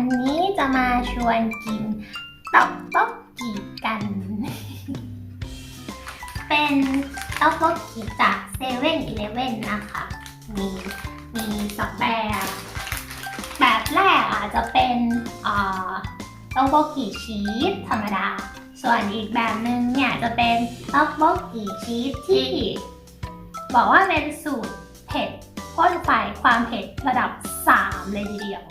วันนี้จะมาชวนกินต๊อกต๊อกกีกัน เป็นต๊อกต๊อกกีจากเซเว่นอีเลฟเว่นนะคะ มีมีสองแบบ แบบแรกอะจะเป็นต๊อกต๊อกกีชีสธรรมดา ส่วนอีกแบบหนึ่งเนี่ยจะเป็นต๊อกต๊อกกีชีสที่ บอกว่าเป็นสูตรเผ็ดพ่นไฟความเผ็ดระดับ 3 เลยทีเดียว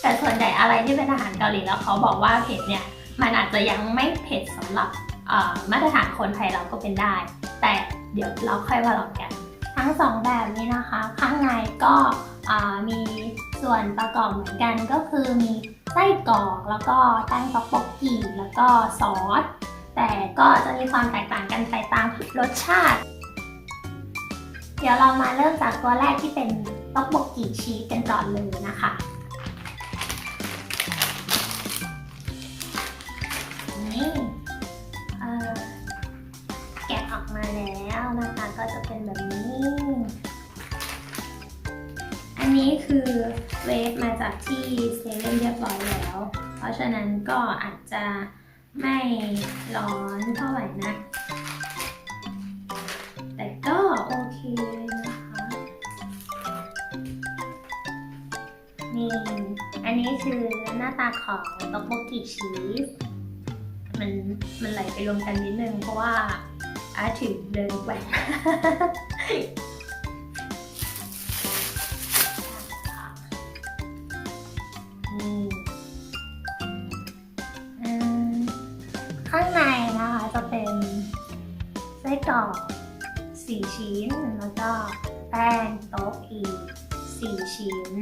แต่ส่วนใหญ่อะไรที่เป็นอาหารเกาหลีแล้วเขาบอกว่าเผ็ดเนี่ยมันอาจจะยังไม่เผ็ดสำหรับมาตรฐานคนไทยเราก็เป็นได้ แต่เดี๋ยวเราค่อยมาลองกัน ทั้งสองแบบนี้นะคะ ข้างในก็มีส่วนประกอบเหมือนกันก็คือมีไส้กรอกแล้วก็แป้งต๊อกบกกีแล้วก็ซอสแต่ก็จะมีความแตกต่างกันไปตามรสชาติ เดี๋ยวเรามาเริ่มจากตัวแรกที่เป็น ต๊อกบกกีชีสกันก่อนเลยนะคะนี่แกะออกมาแล้วนะคะก็จะเป็นแบบนี้ อันนี้คือเวฟมาจากที่เซเว่นเรียบร้อยแล้ว เพราะฉะนั้นก็อาจจะไม่ร้อนเท่าไหร่นะ แต่ก็โอเค คือหน้าตาของต๊อกโบกิชีสมันมันไหลไปรวมกันนิดนึงเพราะว่าอาถือเดินแกว่งนี่อืมข้างในนะคะจะเป็นไส้กรอกสี่ชิ้น แล้วก็แป้งโต๊ะอีกสี่ชิ้น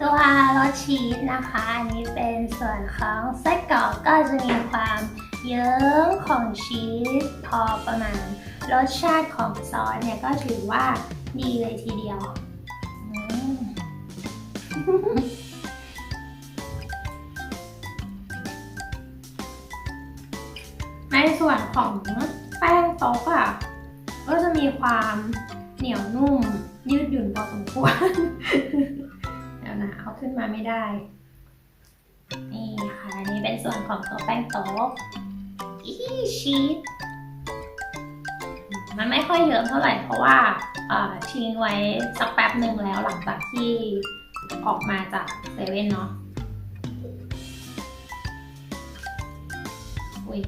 ตัวรสชีสนะคะ อันนี้เป็นส่วนของไส้กรอกก็จะมีความเยิ้มของชีสพอประมาณ รสชาติของซอสเนี่ยก็ถือว่าดีเลยทีเดียวอื ส่วนของแป้งโต๊กอะก็จะมีความเหนียวนุ่ม ยืดหยุ่นพอสมควรเดี๋ยวนะเอาขึ้นมาไม่ได้ นี่ค่ะนนี้เป็นส่วนของตัวแป้งโต๊กอีชีสมันไม่ค่อยเยอะเท่าไหร่เพราะว่าทิ้งไว้สักแป๊บหนึ่งแล้วหลังจากที่ออกมาจากเซเว่นเนาะอุ้ย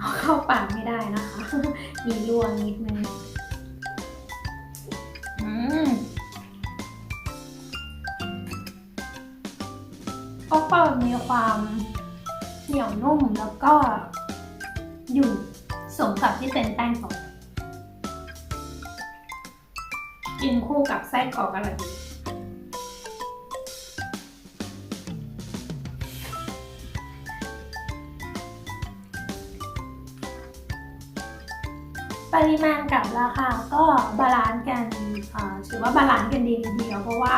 เอาเข้าปากไม่ได้นะคะ มีร่วงนิดนึงอืมก็เปิดมีความเหนียวนุ่มแล้วก็อยู่สมกับที่เป็นแป้งสดกินคู่กับไส้กรอกอร่อยดี ปริมาณกับราคาก็บาลานซ์กันถือว่าบาลานซ์กันดีทีเดียวเพราะว่า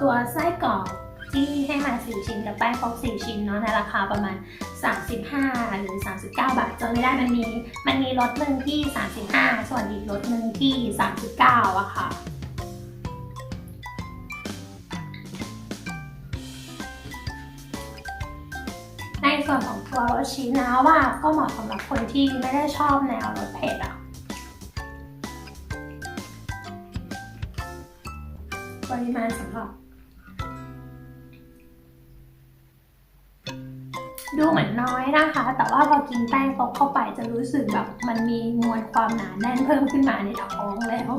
ตัวไส้กรอกที่ให้มา 4 ชิ้นกับแป้งฟอก4ชิ้นเนาะในราคาประมาณ 35 หรือ 39 บาทจำไม่ได้มันมีมันมีรถหนึ่งที่ 35 ส่วนอีกรถหนึ่งที่ 39อะค่ะ ส่วนของตัวรสชีนะว่าก็เหมาะสำหรับคนที่ไม่ได้ชอบแนวรสเผ็ดอะปริมาณสำหรับ ดูเหมือนน้อยนะคะ แต่ว่าพอกินแป้งโต๊ะเข้าไปจะรู้สึกแบบ มันมีมวลความหนาแน่นเพิ่มขึ้นมาในท้องแล้ว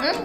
อืม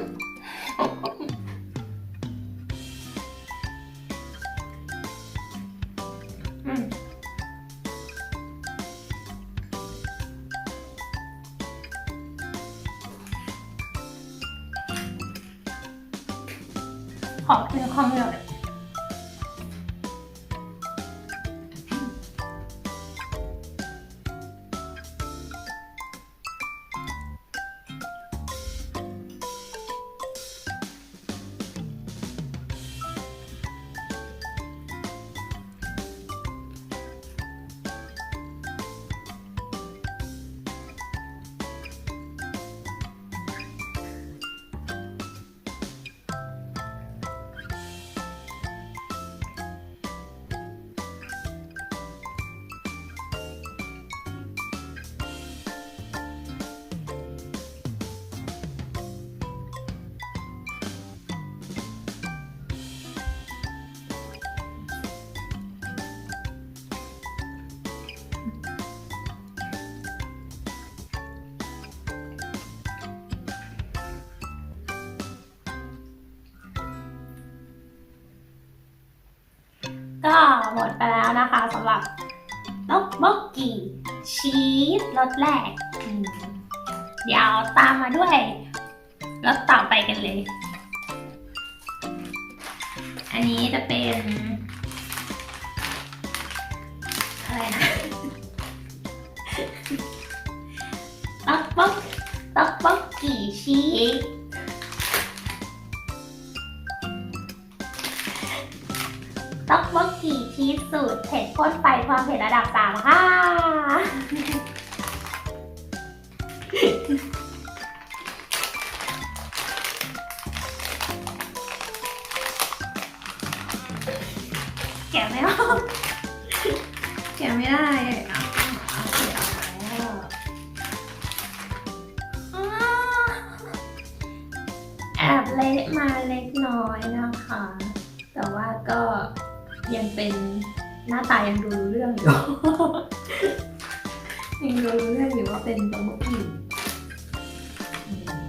ก็หมดไปแล้วนะคะสำหรับต๊อกบกกี้ชีสรสแรก เดี๋ยวตามมาด้วยรสต่อไปกันเลย อันนี้จะเป็นอะไรนะต๊อกบกต๊อกบกกี้ชีส ชีสสูตรเผ็ดพ่นไฟความเผ็ดระดับสามค่ะ แกะไม่ออกแกะไม่ได้เอาเอาเสียแล้วอ้าแอบเละมาเล็กน้อยนะ ยังเป็นหน้าตายังดูรู้เรื่องอยู่ ยังดูรู้เรื่องอยู่ว่าเป็นตะมุกี่อืม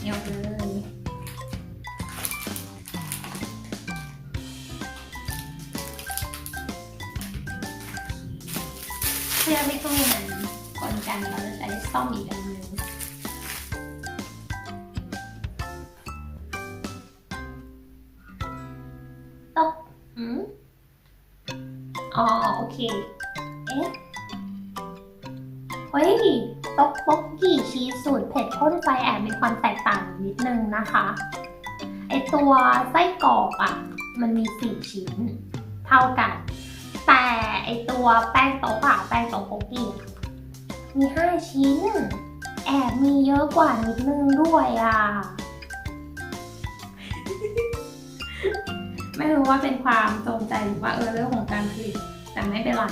เงียบเลยเพื่อไม่ให้มันกลกันเราจะใช้ซ่อมอีกอันหนึง เค เอ๊ะ เฮ้ยตกบกกี้ชีสสูตรเผ็ดข้นไฟแอบมีความแตกต่างนิดนึงนะคะ ไอตัวไส้กรอกอะ่ะ มันมีสี่ชิ้นเท่ากัน แต่ไอตัวแป้งโต๊ะอะแป้งโต๊ะบกกี้ มีห้าชิ้น แอบมีเยอะกว่านิดนึงด้วยอะไม่รู้ว่าเป็นความจงใจหรือว่าเออเรื่องของการผลิต แต่ไม่เป็นไร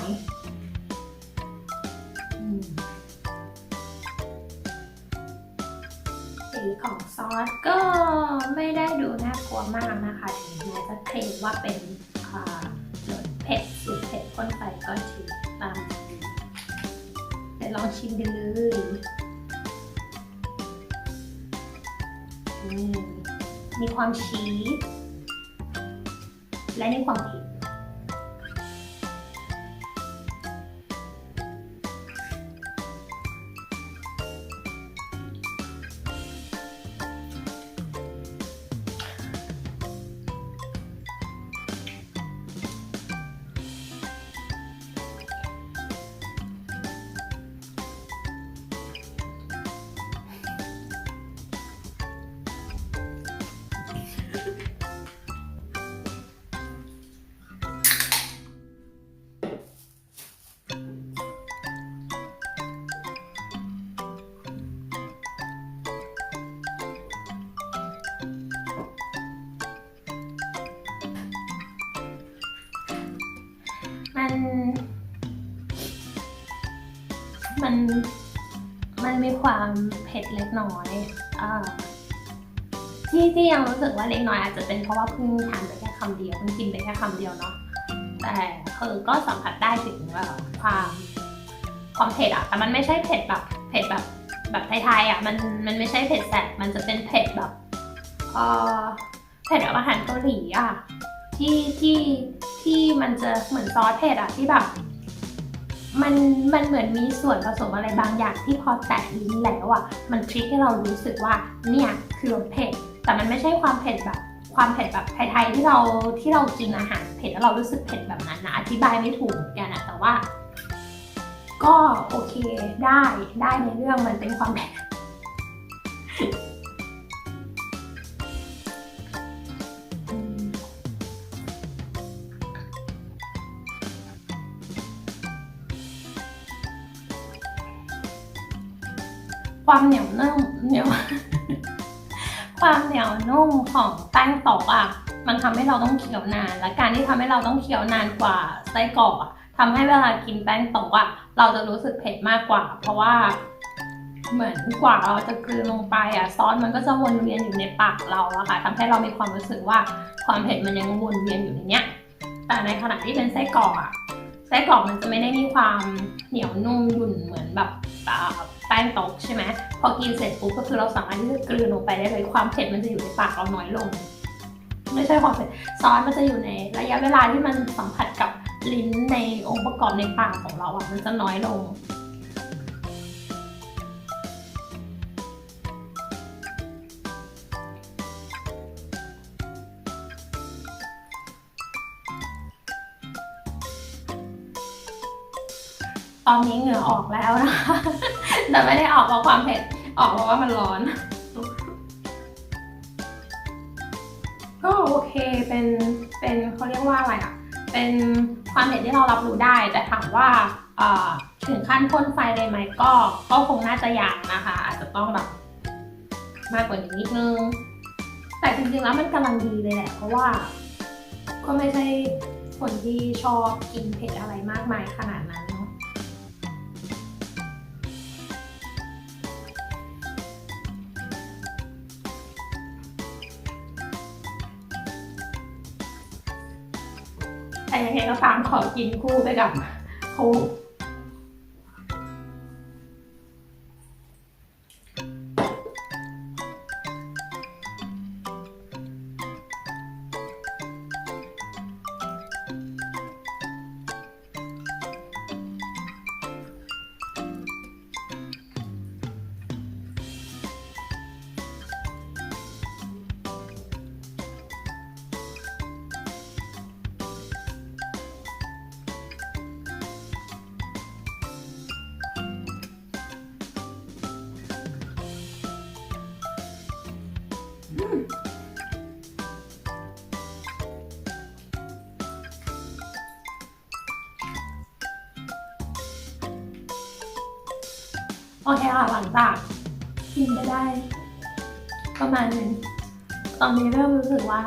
สีของซอสก็ไม่ได้ดูน่ากลัวมากนะคะถึงแม้จะเคลมว่าเป็นรสเผ็ดสูตรเผ็ดข้นไฟก็ถือตามนี้เดี๋ยวลองชิมกันเลยมีความชีสและในความเผ็ด มันมันมีความเผ็ดเล็กน้อยอที่ที่ยังรู้สึกว่าเล็กน้อยอาจจะเป็นเพราะว่าเพิ่งทานไปแค่คำเดียวเพิ่งกินไปแค่คำเดียวเนาะแต่คือก็สัมผัสได้ถึงแบบความความเผ็ดอะแต่มันไม่ใช่เผ็ดแบบเผ็ดแบบแบบไทยๆอะมันมันไม่ใช่เผ็ดแสบมันจะเป็นเผ็ดแบบเออเผ็ดแบบอาหารเกาหลีอะที่ที่ที่มันจะเหมือนซอสเผ็ดอะที่แบบ มันมันเหมือนมีส่วนผสมอะไรบางอย่างที่พอแตะลิ้นแล้วอะมันทริกให้เรารู้สึกว่าเนี่ยคือรสเผ็ดแต่มันไม่ใช่ความเผ็ดแบบ ความเผ็ดแบบไทยๆที่เราที่เรากินอาหารเผ็ดแล้วเรารู้สึกเผ็ดแบบนั้นนะอธิบายไม่ถูกเหมือนกันอะแต่ว่า ก็โอเคได้ได้ในเรื่องมันเป็นความเผ็ด ความเหนียวนุ่มเหนียวความเหนียวนุ่มของแป้งตอกอะ มันทำให้เราต้องเคี้ยวนาน และการที่ทำให้เราต้องเคี้ยวนานกว่าไส้กรอกอะทำให้เวลากินแป้งตอกอะ เราจะรู้สึกเผ็ดมากกว่า เพราะว่าเหมือนกว่าเราจะกลืนลงไปอะซอสมันก็จะวนเวียนอยู่ในปากเราอะค่ะทำให้เรามีความรู้สึกว่าความเผ็ดมันยังวนเวียนอยู่ในเนี้ย แต่ในขณะที่เป็นไส้กรอกอะไส้กรอกมันจะไม่ได้มีความเหนียวนุ่มหยุ่นเหมือนแบบ แป้งตกใช่ไหมพอกินเสร็จปุ๊บก็คือเราสามารถที่จะกลืนลงไปได้เลยความเผ็ดมันจะอยู่ในปากเราน้อยลง ไม่ใช่ความเผ็ดซอสมันจะอยู่ในระยะเวลาที่มันสัมผัสกับลิ้นในองค์ประกอบในปากของเราอะมันจะน้อยลงตอนนี้เหงื่อออกแล้วนะคะ แต่ไม่ได้ออกเพราะความเผ็ด ออกเพราะว่ามันร้อน ก็โอเค เป็น เป็นเขาเรียกว่าอะไรอะ เป็นความเผ็ดที่เรารับรู้ได้ แต่ถามว่าถึงขั้นพ่นไฟเลยไหมก็ ก็คงน่าจะยังนะคะ อาจจะต้องแบบมากกว่านี้นิดนึง แต่จริงๆแล้วมันกำลังดีเลยแหละ เพราะว่า ก็ไม่ใช่คนที่ชอบกินเผ็ดอะไรมากมายขนาดนั้น แต่ยังไงก็ตามขอกินคู่ไปกับค้กาหลังจากกินไปได้ ประมาณนึงตอนนี้เริ่มรู้สึกว่า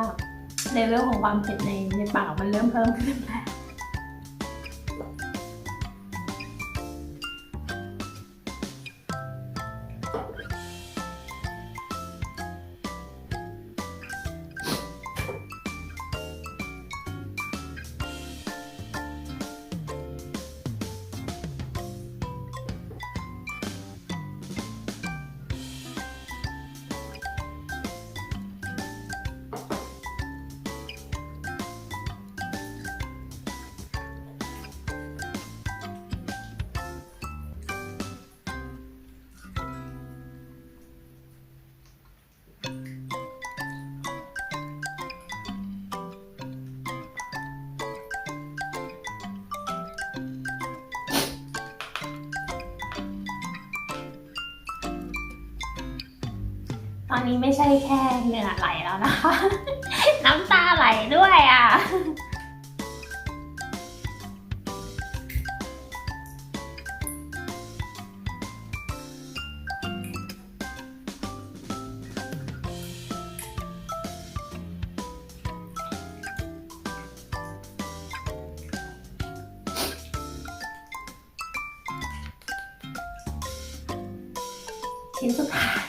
เลเวลของความเผ็ดในในปากมันเริ่มเพิ่มขึ้นแล้ว ตอนนี้ไม่ใช่แค่เหงื่อไหลแล้วนะคะ น้ำตาไหลด้วยอะ ชิ้นสุดท้าย